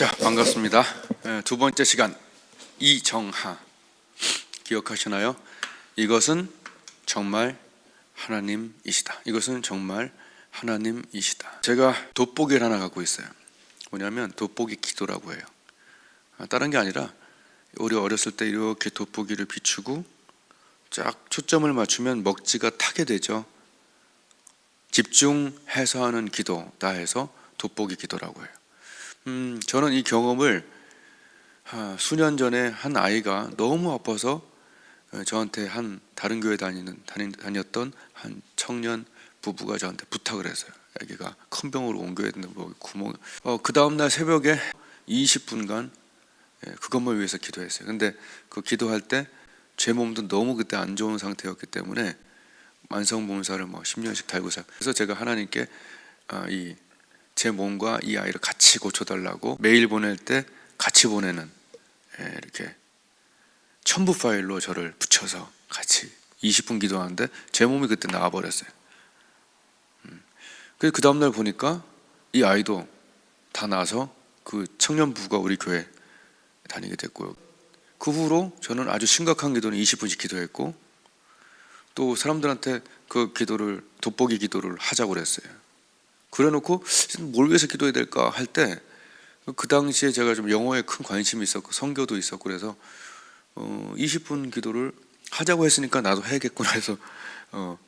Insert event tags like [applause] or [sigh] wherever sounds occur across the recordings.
자, 반갑습니다. 예, 두 번째 시간 이정하 기억하시나요? 이것은 정말 하나님이시다. 이것은 정말 하나님이시다. 제가 돋보기를 하나 갖고 있어요. 뭐냐면 돋보기 기도라고 해요. 아, 다른 게 아니라 우리 어렸을 때 이렇게 돋보기를 비추고 쫙 초점을 맞추면 먹지가 타게 되죠. 집중해서 하는 기도다 해서 돋보기 기도라고 해요. 음, 저는 이 경험을 아, 수년 전에 한 아이가 너무 아파서 어, 저한테 한 다른 교회 다니는 다니, 다녔던 한 청년 부부가 저한테 부탁을 했어요. 아기가 큰 병으로 옮겨야 된다고 뭐 구멍. 어, 그 다음 날 새벽에 20분간 예, 그것만 위해서 기도했어요. 근데 그 기도할 때 제 몸도 너무 그때 안 좋은 상태였기 때문에 만성 몸살을 뭐 10년씩 달고 살. 그래서 제가 하나님께 아, 이 제 몸과 이 아이를 같이 고쳐달라고 메일 보낼 때 같이 보내는 예, 이렇게 첨부 파일로 저를 붙여서 같이 20분 기도하는데 제 몸이 그때 나와버렸어요. 음. 그래서 그 다음날 보니까 이 아이도 다 나서 그 청년부가 우리 교회 다니게 됐고요. 그 후로 저는 아주 심각한 기도는 20분씩 기도했고 또 사람들한테 그 기도를 돋보기 기도를 하자고 그랬어요. 그래놓고 뭘 위해서 기도해야 될까 할 때 그 당시에 제가 좀 영어에 큰 관심이 있었고 성교도 있었고 그래서 어 20분 기도를 하자고 했으니까 나도 해야겠구나 해서 어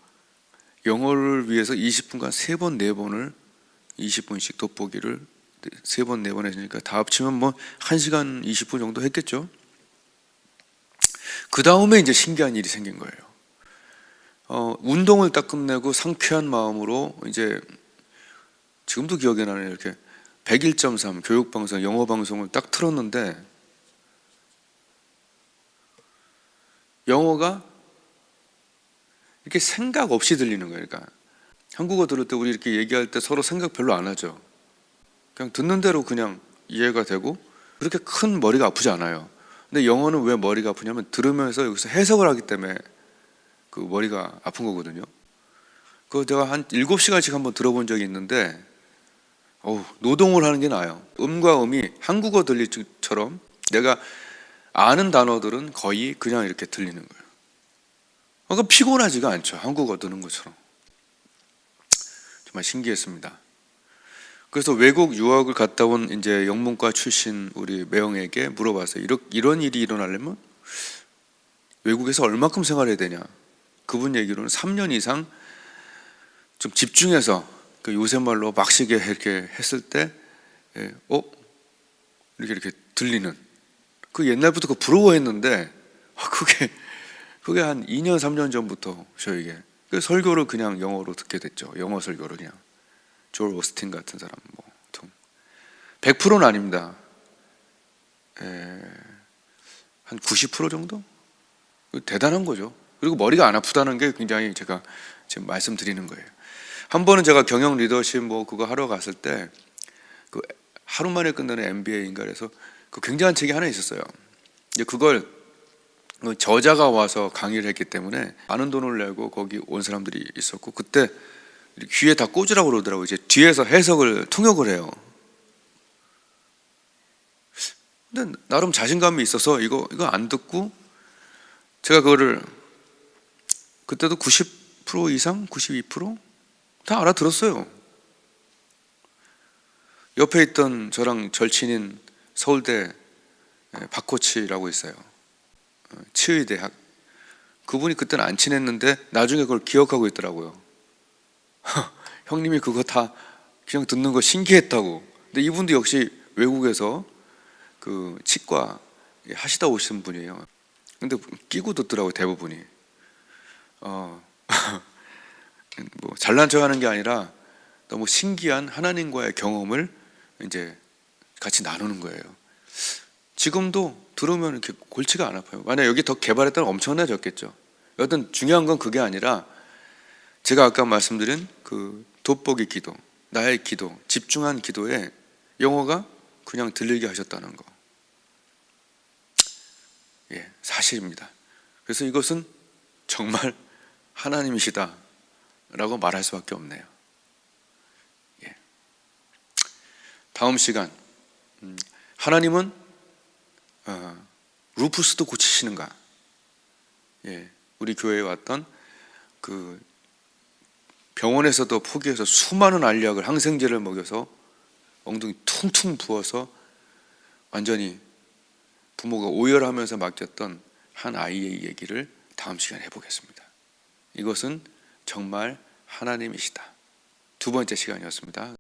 영어를 위해서 20분간 세번네 번을 20분씩 돋보기를 세번네번 했으니까 다 합치면 뭐 1시간 20분 정도 했겠죠. 그 다음에 이제 신기한 일이 생긴 거예요. 어, 운동을 딱 끝내고 상쾌한 마음으로 이제 지금도 기억이 나네요. 이렇게 101.3 교육방송, 영어방송을 딱 틀었는데 영어가 이렇게 생각 없이 들리는 거예요. 그러니까 한국어 들을 때 우리 이렇게 얘기할 때 서로 생각 별로 안 하죠. 그냥 듣는 대로 그냥 이해가 되고 그렇게 큰 머리가 아프지 않아요. 근데 영어는 왜 머리가 아프냐면 들으면서 여기서 해석을 하기 때문에 그 머리가 아픈 거거든요. 그거 제가 한 7시간씩 한번 들어본 적이 있는데 어우, 노동을 하는 게 나아요. 음과 음이 한국어 들릴 처럼 내가 아는 단어들은 거의 그냥 이렇게 들리는 거예요. 그러니까 피곤하지가 않죠. 한국어 듣는 것처럼. 정말 신기했습니다. 그래서 외국 유학을 갔다 온 이제 영문과 출신 우리 매형에게 물어봤어요. 이런, 이런 일이 일어나려면 외국에서 얼마큼 생활해야 되냐? 그분 얘기로는 3년 이상 좀 집중해서 그 요새 말로 막시게 이렇게 했을 때, 예, 어? 이렇게 이렇게 들리는. 그 옛날부터 그 부러워했는데, 아, 그게, 그게 한 2년, 3년 전부터 저에게. 그 설교를 그냥 영어로 듣게 됐죠. 영어 설교를 그냥. 조엘 오스틴 같은 사람, 뭐, 보통. 100%는 아닙니다. 예, 한 90% 정도? 대단한 거죠. 그리고 머리가 안 아프다는 게 굉장히 제가 지금 말씀드리는 거예요. 한 번은 제가 경영 리더십 뭐 그거 하러 갔을 때 그 하루 만에 끝나는 MBA인가 그래서 그 굉장한 책이 하나 있었어요. 이제 그걸 그 저자가 와서 강의를 했기 때문에 많은 돈을 내고 거기 온 사람들이 있었고 그때 귀에 다 꽂으라고 그러더라고요. 이제 뒤에서 해석을 통역을 해요. 근데 나름 자신감이 있어서 이거 이거 안 듣고 제가 그거를 그때도 90% 이상, 92% 다 알아들었어요. 옆에 있던 저랑 절친인 서울대 박코치라고 있어요. 어, 치의대학. 그분이 그때는 안 친했는데 나중에 그걸 기억하고 있더라고요. 형님이 그거 다 그냥 듣는 거 신기했다고. 근데 이분도 역시 외국에서 그 치과 하시다 오신 분이에요. 근데 끼고 듣더라고요, 대부분이. 어, [laughs] 뭐 잘난 척하는 게 아니라 너무 신기한 하나님과의 경험을 이제 같이 나누는 거예요. 지금도 들으면 이렇게 골치가 안 아파요. 만약 여기 더 개발했다면 엄청나졌겠죠. 여튼 중요한 건 그게 아니라 제가 아까 말씀드린 그 돋보기 기도, 나의 기도, 집중한 기도에 영어가 그냥 들리게 하셨다는 거. 예, 사실입니다. 그래서 이것은 정말 [laughs] 하나님이시다 라고 말할 수밖에 없네요. 예. 다음 시간 음, 하나님은 어, 루푸스도 고치시는가? 예, 우리 교회에 왔던 그 병원에서도 포기해서 수많은 알약을 항생제를 먹여서 엉덩이 퉁퉁 부어서 완전히 부모가 오열하면서 맡겼던 한 아이의 얘기를 다음 시간에 해보겠습니다. 이것은 정말 하나님이시다. 두 번째 시간이었습니다.